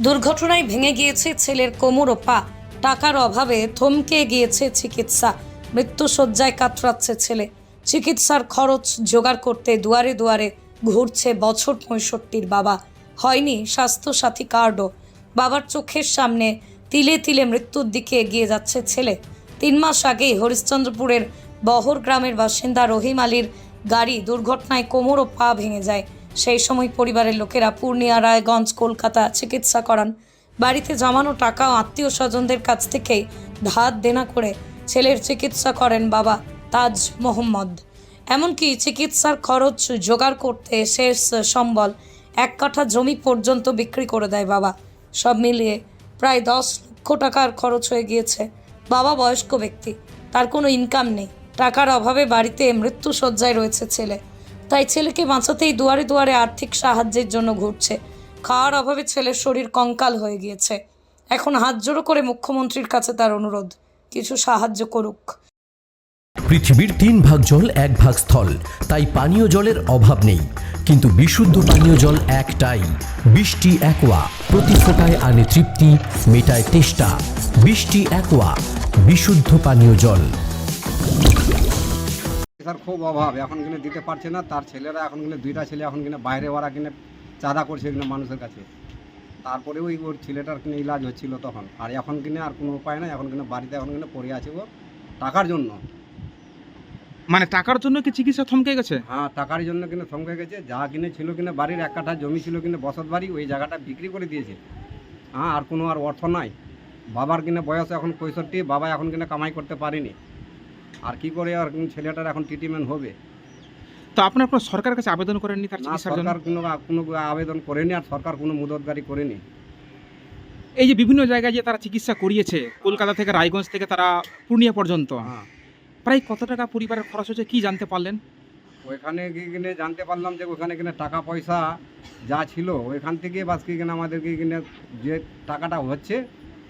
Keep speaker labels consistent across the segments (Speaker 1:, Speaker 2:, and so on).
Speaker 1: দুর্ঘটনায় ভেঙে গিয়েছে ছেলের কোমর ও পা। টাকার অভাবে থমকে গিয়েছে চিকিৎসা। মৃত্যুসজ্জায় কাতরাচ্ছে ছেলে। চিকিৎসার খরচ জোগাড় করতে দুয়ারে দুয়ারে ঘুরছে বছর পঁয়ষট্টির বাবা। হয়নি স্বাস্থ্যসাথী কার্ডও। বাবার চোখের সামনে তিলে তিলে মৃত্যুর দিকে এগিয়ে যাচ্ছে ছেলে। তিন মাস আগেই হরিশ্চন্দ্রপুরের বহর গ্রামের বাসিন্দা রহিম আলীর গাড়ি দুর্ঘটনায় কোমর ও পা ভেঙে যায়। সেই সময় পরিবারের লোকেরা পূর্ণিয়া রায়গঞ্জ, কলকাতা চিকিৎসা করান। বাড়িতে জমানো টাকা ও আত্মীয় স্বজনদের কাছ থেকেই ধার দেনা করে ছেলের চিকিৎসা করেন বাবা তাজ মোহাম্মদ। এমনকি চিকিৎসার খরচ জোগাড় করতে শেষ সম্বল এক কাঠা জমি পর্যন্ত বিক্রি করে দেয় বাবা। সব মিলিয়ে প্রায় দশ লক্ষ টাকার খরচ হয়ে গিয়েছে বাবা বয়স্ক ব্যক্তি। তার কোনো ইনকাম নেই। টাকার অভাবে বাড়িতে মৃত্যু সজ্জায় রয়েছে ছেলে। তাই ছেলেকে বাঁচাতেই দুয়ারে দুয়ারে আর্থিক সাহায্যের জন্য ঘুরছে। খাওয়ার অভাবে ছেলের শরীর কঙ্কাল হয়ে গিয়েছে। এখন হাত জোড়ো করে মুখ্যমন্ত্রীর কাছে তার অনুরোধ, কিছু সাহায্য করুক।
Speaker 2: পৃথিবীর তিন ভাগ জল এক ভাগ স্থল, তাই পানীয় জলের অভাব নেই। কিন্তু বিশুদ্ধ পানীয় জল একটাই, বৃষ্টি একোয়া, প্রতি ফোটায় আনে তৃপ্তি, মেটায় তেষ্টা। বৃষ্টি একোয়া, বিশুদ্ধ পানীয় জল।
Speaker 3: স্যার খুব অভাব। এখন কিনে দিতে পারছে না তার ছেলেরা এখন কিনে দুইটা ছেলে এখন কিনে বাইরে ওরা কিনে চাঁদা করছে কিনে মানুষের কাছে। তারপরে ওই ওর ছেলেটার কিনে ইলাজ হচ্ছিল তখন। আর এখন কিনে আর কোনো উপায় নাই এখন কিনে বাড়িতে এখন কিনে পড়ে আছে ও টাকার জন্য।
Speaker 4: মানে টাকার জন্য কি চিকিৎসা থমকে গেছে?
Speaker 3: হ্যাঁ টাকার জন্য কিনে থমকে গেছে। যা কিনে ছিল কিনে বাড়ির এক কাঠা জমি ছিল কিনে বসত বাড়ি ওই জায়গাটা বিক্রি করে দিয়েছে। হ্যাঁ আর কোনো আর অর্থ নাই। বাবার কিনে বয়স এখন পঁয়ষট্টি বাবা এখন কিনে কামাই করতে পারেনি। আর কি করে আর ছেলেটার এখন ট্রিটমেন্ট হবে?
Speaker 4: তো আপনার কোনো সরকারের কাছে আবেদন করেননি তার
Speaker 3: না
Speaker 4: চিকিৎসার জন্য?
Speaker 3: সরকার কোনো কোনো আবেদন করেনি আর সরকার কোনো মুদতগারি করেনি।
Speaker 4: এই যে বিভিন্ন জায়গায় যে তারা চিকিৎসা করিয়েছে কলকাতা থেকে রায়গঞ্জ থেকে তারা পূর্ণিয়া পর্যন্ত
Speaker 3: হ্যাঁ।
Speaker 4: প্রায় কত টাকা পরিবারের খরচ হচ্ছে কি জানতে পারলেন?
Speaker 3: ওইখানে গিয়ে কিনে জানতে পারলাম যে ওখানে কিনে টাকা পয়সা যা ছিল ওইখান থেকে বাস কি কিনে আমাদেরকে কিনে যে টাকাটা হচ্ছে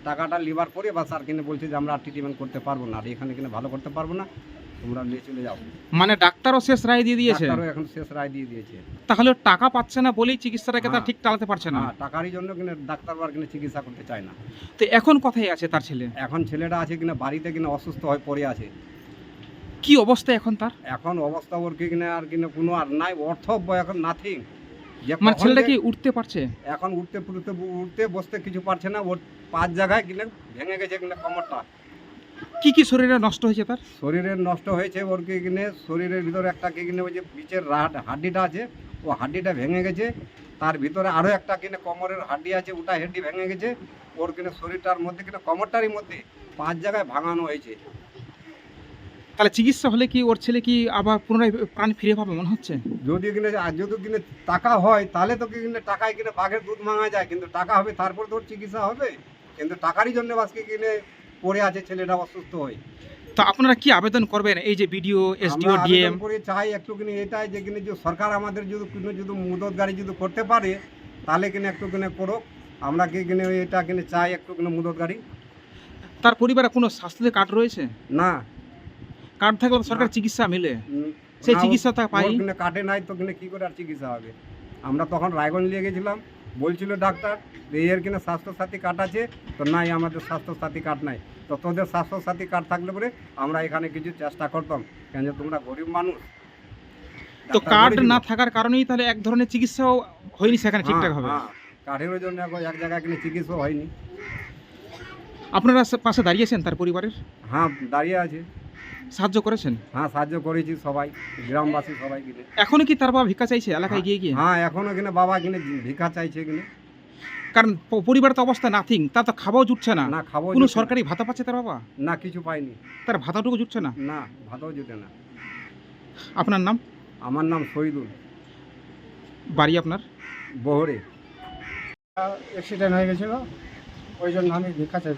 Speaker 3: টাকাটা লিভার করে বা আর কিনে বলছে যে আমরা ট্রিটমেন্ট করতে পারব না আর এখানে কিনে ভালো করতে পারব না তোমরা নিয়ে চলে যাও।
Speaker 4: মানে ডাক্তারও শেষ রায় দিয়ে দিয়েছে?
Speaker 3: ডাক্তারও এখন শেষ রায় দিয়ে দিয়েছে।
Speaker 4: তাহলে টাকা পাচ্ছে না বলেই চিকিৎসাটাকে তারা
Speaker 3: হ্যাঁ।
Speaker 4: ঠিক চালাতে পারছে না।
Speaker 3: হ্যাঁ টাকারই জন্য কিনে ডাক্তার বার কিনে চিকিৎসা করতে চায় না।
Speaker 4: তো এখন কথাই আছে তার ছেলে?
Speaker 3: এখন ছেলেটা আছে কিনা বাড়িতে কিনা অসুস্থ হয়ে পড়ে আছে।
Speaker 4: কি অবস্থা এখন তার?
Speaker 3: এখন অবস্থা ওর কি কিনা আর কিনা কোনো আর নাই অর্থ এখন নাথিং
Speaker 4: মানে ছেলেটা কি উঠতে পারছে?
Speaker 3: এখন উঠতে পুরুতে উঠতে বসতে কিছু পারছে না ওর পাঁচ জায়গায় কিনে ভেঙে গেছে কিনা কমরটা।
Speaker 4: কি কি শরীরে নষ্ট হয়েছে তার?
Speaker 3: শরীরের নষ্ট হয়েছে ওর কি কিনে শরীরের ভিতরে একটা কি কিনে ওই যে পিচের রাড- হাড্ডিটা আছে ও হাড্ডিটা ভেঙে গেছে। তার ভিতরে আরও একটা কিনে কোমরের হাড্ডি আছে ওটা হাড্ডি ভেঙে গেছে। ওর কিনে শরীরটার মধ্যে কিনা কোমরটারই মধ্যে পাঁচ জায়গায় ভাঙানো হয়েছে।
Speaker 4: তাহলে চিকিৎসা হলে কি ওর ছেলে কি আবার পুনরায় প্রাণ ফিরে পাবে মনে হচ্ছে?
Speaker 3: যদি কিনে আর যদি কিনে টাকা হয় তাহলে তো কিনে টাকায় কিনে বাঘের দুধ মাঙা যায় কিন্তু টাকা হবে তারপর তো ওর চিকিৎসা হবে? কিন্তু টাকারই জন্য বাসকে কিনে পড়ে আছে ছেলেটা অসুস্থ হয়ে।
Speaker 4: তো আপনারা কি আবেদন করবেন? এই যে বিডিও এসডিও ডিএম?
Speaker 3: করে চাই একটু কিনে এটাই যে কিনে যে সরকার আমাদের যদি কোনো যদি মুদত গাড়ি যদি করতে পারে তাহলে কিনে একটু কিনে করুক। আমরা কি কিনে এটা কিনে চাই একটু কিনে মুদত গাড়ি?
Speaker 4: তার পরিবারে কোনো স্বাস্থ্য কার্ড রয়েছে?
Speaker 3: না।
Speaker 4: কার্ড থাকলে সরকার চিকিৎসা মিলে। সেই
Speaker 3: না,
Speaker 4: চিকিৎসা তা পাই
Speaker 3: কিনে কাটে নাই তো কিনে কি করে আর চিকিৎসা হবে? আমরা তখন রায়গঞ্জ নিয়ে গেছিলাম বলছিল ডাক্তার যে এর কিনা স্বাস্থ্যসাথী কার্ড আছে তো নাই আমাদের স্বাস্থ্যসাথী কার্ড নাই। তো তোদের স্বাস্থ্যসাথী কার্ড থাকলে পরে আমরা এখানে কিছু চেষ্টা করতাম। কেন যে তোমরা গরিব মানুষ।
Speaker 4: তো কার্ড না থাকার কারণেই তাহলে এক ধরনের চিকিৎসাও হয়নি সেখানে ঠিকঠাক হবে।
Speaker 3: হ্যাঁ, হ্যাঁ, কাঠের জন্য এক জায়গায় কিনে চিকিৎসা হয়নি।
Speaker 4: আপনারা পাশে দাঁড়িয়েছেন তার পরিবারের?
Speaker 3: হ্যাঁ দাঁড়িয়ে আছে।
Speaker 4: সাহায্য করেছেন?
Speaker 3: হ্যাঁ সাহায্য করেছি সবাই গ্রামবাসী সবাই কিনে
Speaker 4: এখনও কি তার বাবা ভিক্ষা চাইছে এলাকায় গিয়ে গিয়ে?
Speaker 3: হ্যাঁ এখনও কিনে বাবা কিনে ভিক্ষা চাইছে কিনে।
Speaker 4: কারণ প- পরিবারের তো অবস্থা নাথিং তার তো খাওয়াও জুটছে না।
Speaker 3: না খাব
Speaker 4: কোনো সরকারি ভাতা পাচ্ছে তার বাবা?
Speaker 3: না কিছু পাইনি।
Speaker 4: তার ভাতাটুকু জুটছে না?
Speaker 3: না ভাতাও জুটে না।
Speaker 4: আপনার নাম?
Speaker 3: আমার নাম শহীদুল।
Speaker 4: বাড়ি আপনার?
Speaker 3: বহরে।
Speaker 5: অ্যাক্সিডেন্ট হয়ে গেছিল ওই জন্য আমি ভিক্ষা চাই।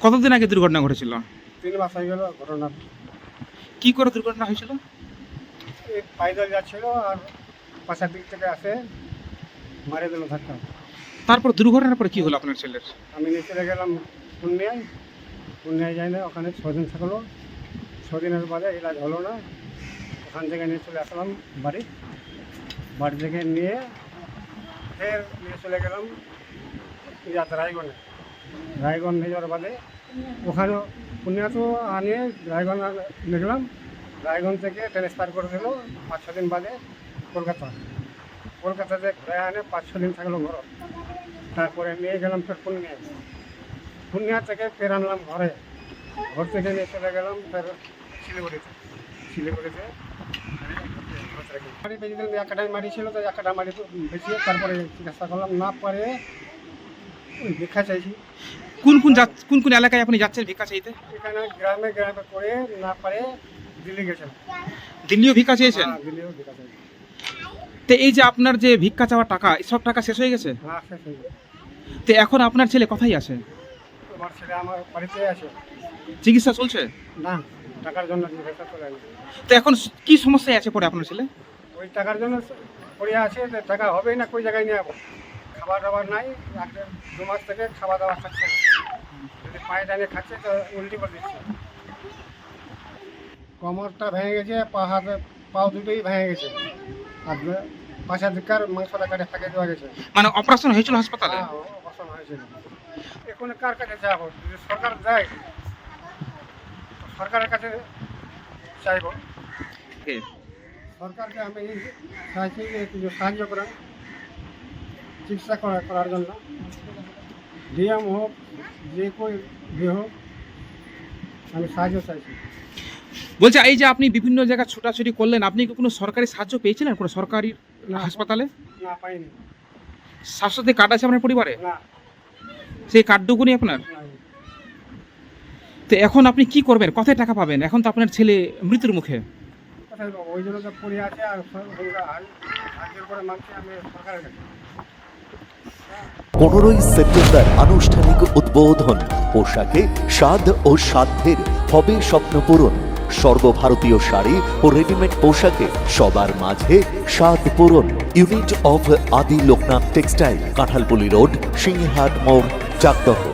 Speaker 4: কতদিন আগে দুর্ঘটনা ঘটেছিল?
Speaker 5: মাস হয়ে গেল ঘটনা।
Speaker 4: কি করে দুর্ঘটনা হয়েছিল?
Speaker 5: এই পাইদল যাচ্ছিল আর পাশের দিক থেকে আসে মারে দিল ধাক্কা।
Speaker 4: তারপর দুর্ঘটনার পরে কি হলো আপনার ছেলের?
Speaker 5: আমি নিয়ে চলে গেলাম পূর্ণিয়ায়। পূর্ণিয়ায় যাই না ওখানে ছদিন থাকল। ছদিনের বাদে ইলাজ হলো না। ওখান থেকে নিয়ে চলে আসলাম বাড়ি। বাড়ি থেকে নিয়ে ফের নিয়ে চলে গেলাম রায়গঞ্জে রায়গঞ্জ নিয়ে যাওয়ার বাদে ওখানেও পুণ্যা তো আনিয়ে রায়গঞ্জ গেলাম রায়গঞ্জ থেকে ট্রান্সফার করে দিল পাঁচ ছ দিন বাদে কলকাতা। কলকাতাতে ঘুরে আনে পাঁচ ছ দিন থাকল ঘর। তারপরে নিয়ে গেলাম ফের পুণ্যায় পুণ্যা থেকে ফের আনলাম ঘরে। ঘর থেকে নিয়ে চলে গেলাম ফের শিলিগুড়িতে। শিলিগুড়িতে মাটি বেঁচে দিলাম এক কাঠায় মাটি ছিল, তো এক কাঠা মাটি বেঁচিয়ে তারপরে চিকিৎসা করলাম না পারে ভিক্ষা চাইছি
Speaker 4: কোন কোন কোন কোন এলাকায় আপনি যাচ্ছেন ভিক্ষা চাইতে
Speaker 5: এখানে গ্রামে গ্রামে করে না পারে দিল্লি গেছিলাম
Speaker 4: দিল্লিও ভিক্ষা চেয়েছেন?
Speaker 5: হ্যাঁ দিল্লিও ভিক্ষা চাইছি
Speaker 4: তো এই যে আপনার যে ভিক্ষা চাওয়ার টাকা সব টাকা শেষ হয়ে গেছে?
Speaker 5: হ্যাঁ শেষ হয়ে গেছে।
Speaker 4: তো এখন আপনার ছেলে কোথায় আছে?
Speaker 5: আমার ছেলে আমার বাড়িতে আছে।
Speaker 4: চিকিৎসা চলছে?
Speaker 5: না টাকার জন্য চিকিৎসা
Speaker 4: তো এখন কি সমস্যায় আছে পরে আপনার ছেলে?
Speaker 5: ওই টাকার জন্য পড়ে আছে টাকা হবেই না কোই জায়গায় নিয়ে খাবার দাবার নাই এক দু মাস থেকে খাওয়া দাওয়া খাচ্ছে না। যদি পায়ে টানে খাচ্ছে তো উল্টি করে দিচ্ছে। কোমরটা ভেঙে গেছে পা হাতে পাও দুটোই ভেঙে গেছে। আর পাশা দিককার মাংসটা কাটে ফাঁকে দেওয়া গেছে।
Speaker 4: মানে অপারেশন হয়েছিল হাসপাতালে?
Speaker 5: হ্যাঁ, অপারেশন হয়েছিল। এখন কার কাছে যাব? যদি সরকার দেয় সরকারের কাছে চাইব? সরকারকে আমি চাইছি যে কিছু সাহায্য করেন চিকিৎসা করা করার জন্য। ডিএম হোক যে কই ভি হোক আমি সাহায্য চাইছি।
Speaker 4: বলছে এই যে আপনি বিভিন্ন জায়গায় ছোটাছুটি করলেন আপনি কি কোনো সরকারি সাহায্য পেয়েছিলেন কোনো সরকারি হাসপাতালে?
Speaker 5: না পাইনি।
Speaker 4: স্বাস্থ্যসাথী কার্ড আছে আপনার পরিবারে?
Speaker 5: না।
Speaker 4: সেই কার্ডটুকুনি আপনার? তো এখন আপনি কি করবেন? কোথায় টাকা পাবেন? এখন তো আপনার ছেলে মৃত্যুর মুখে।
Speaker 5: ওই জন্য তো পড়ে আছে আর সরকারের কাছে।
Speaker 6: পনেরোই সেপ্টেম্বর আনুষ্ঠানিক উদ্বোধন। পোশাকে স্বাদ ও সাধ্যের হবে স্বপ্নপূরণ সর্বভারতীয় শাড়ি ও রেডিমেড পোশাকে সবার মাঝে স্বাদ পূরণ। Unit of Adi Loknath textile, Kanthalpuli road, Singhat মোড় Chakdah